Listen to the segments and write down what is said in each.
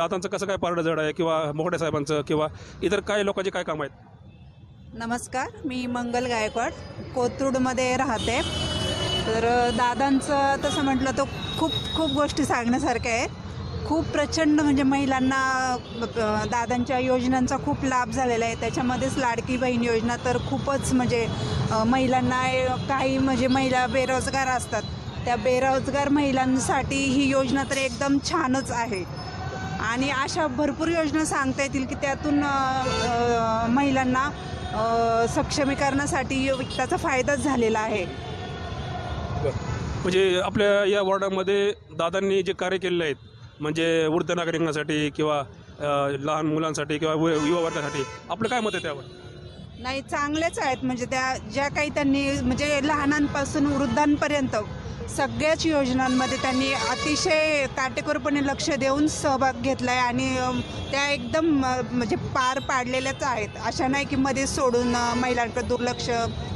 दादांचं कसं काय पारडं जड आहे किंवा मोहडे साहेबांचं किंवा इतर काय लोकांचे काय काम आहेत? नमस्कार मी मंगल गायकवाड कोथरूडमध्ये राहते. तर दादांचं तसं म्हटलं तर खूप खूप गोष्टी सांगण्यासारख्या आहेत. खूप प्रचंड म्हणजे महिलांना दादांच्या योजनांचा खूप लाभ झालेला आहे. त्याच्यामध्येच लाडकी बहीण योजना तर खूपच म्हणजे महिलांना काही म्हणजे महिला बेरोजगार असतात. त्या बेरोजगार महिलांसाठी ही योजना तर एकदम छानच आहे. आणि अशा भरपूर योजना सांगता येतील की त्यातून महिलांना सक्षमीकरणासाठी त्याचा फायदाच झालेला आहे. म्हणजे आपल्या या वॉर्डामध्ये दादांनी जे कार्य केलेले आहेत म्हणजे वृद्ध नागरिकांसाठी किंवा लहान मुलांसाठी किंवा युवा वर्गासाठी आपलं काय मत आहे त्यावर? नाही चांगलेच आहेत. म्हणजे त्या ज्या काही त्यांनी म्हणजे लहानांपासून वृद्धांपर्यंत सगळ्याच योजनांमध्ये त्यांनी अतिशय काटेकोरपणे लक्ष देऊन सहभाग घेतला आहे आणि त्या एकदम म्हणजे पार पाडलेल्याच आहेत. अशा नाही की मध्ये सोडून महिलांकडे दुर्लक्ष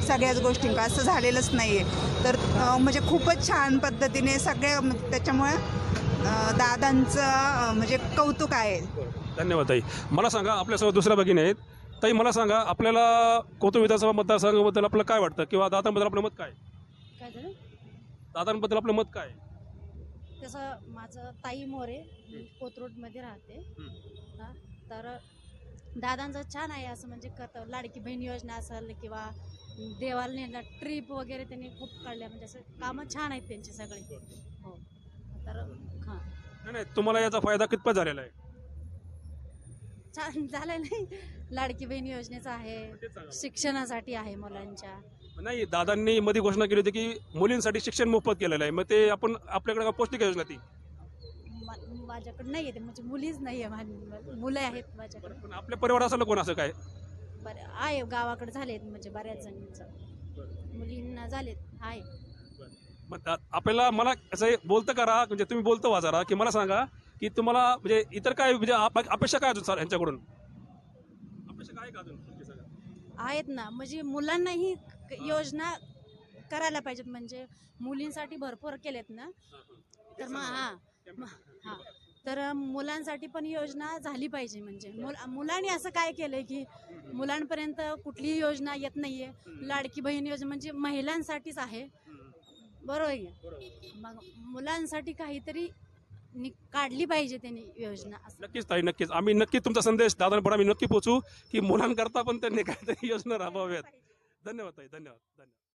सगळ्याच गोष्टींकडे असं झालेलंच नाही आहे तर म्हणजे खूपच छान पद्धतीने सगळ्या म्हणजे त्याच्यामुळे दादांचं म्हणजे कौतुक आहे. धन्यवाद ताई. मला सांगा आपल्यासोबत दुसऱ्या भगिनी आहेत. ताई मला सांगा आपल्याला कोथरूड विधानसभा मतदारसंघाबद्दल आपलं काय वाटतं? किंवा दादांबद्दल आपलं मत काय? काय झालं? दादांबद्दल आपलं मत काय? तसं माझं ताई मोरे कोथरूडमध्ये राहते. हं. तर दादांचं छान आहे असं म्हणजे करतं लाडकी बहीण योजना असेल किंवा देवाला नेलं ट्रिप वगैरे त्यांनी खूप काढल्या. म्हणजे असं कामं छान आहेत त्यांची सगळी. हो. तर हां. नाही नाही तुम्हाला याचा फायदा कितपत झालेला आहे? छान झालं नाही. लाडकी बहीण योजनेचं आहे शिक्षणासाठी आहे मुलांच्या. नाही दादांनी मध्ये घोषणा केली होती की मुलींसाठी शिक्षण मोफत केलेलं आहे. मग ते आपण आपल्याकडे का पौष्टिक योजना ती? माझ्याकडे नाही आहे ते म्हणजे मुलीच नाही आहे मुलं आहेत माझ्याकडे. पण आपल्या परिवार असलं कोण असं काय? बरं आहे गावाकडे झालेत म्हणजे बऱ्याच जणींचं. मुलींना झालेत आहे. मग आपल्याला मला असं हे बोलतं करा म्हणजे तुम्ही बोलतो वा जरा की मला सांगा की तुम्हाला म्हणजे इतर काय म्हणजे अपेक्षा काय अजून सर यांच्याकडून? अपेक्षा काय का अजून तुमची आहेत ना. म्हणजे मुलांनाही क- योजना करायला पाहिजेत. म्हणजे मुलींसाठी भरपूर केलेत ना. तर मग हां हां. तर मुलांसाठी पण योजना झाली पाहिजे म्हणजे. मुल मुलांनी असं काय केलंय की मुलांपर्यंत कुठलीही योजना येत नाहीये. लाडकी बहीण योजना म्हणजे महिलांसाठीच आहे. बरोबर आहे का? मग मुलांसाठी काहीतरी नि काढली पाहिजे त्यांनी योजना असं. नक्कीच ताई नक्कीच. आम्ही नक्कीच तुमचा संदेश दादांपर्यंत आम्ही नक्की पोचू की मुलांकरता पण त्यांनी काहीतरी योजना राबवाव्यात. धन्यवाद ताई धन्यवाद धन्यवाद.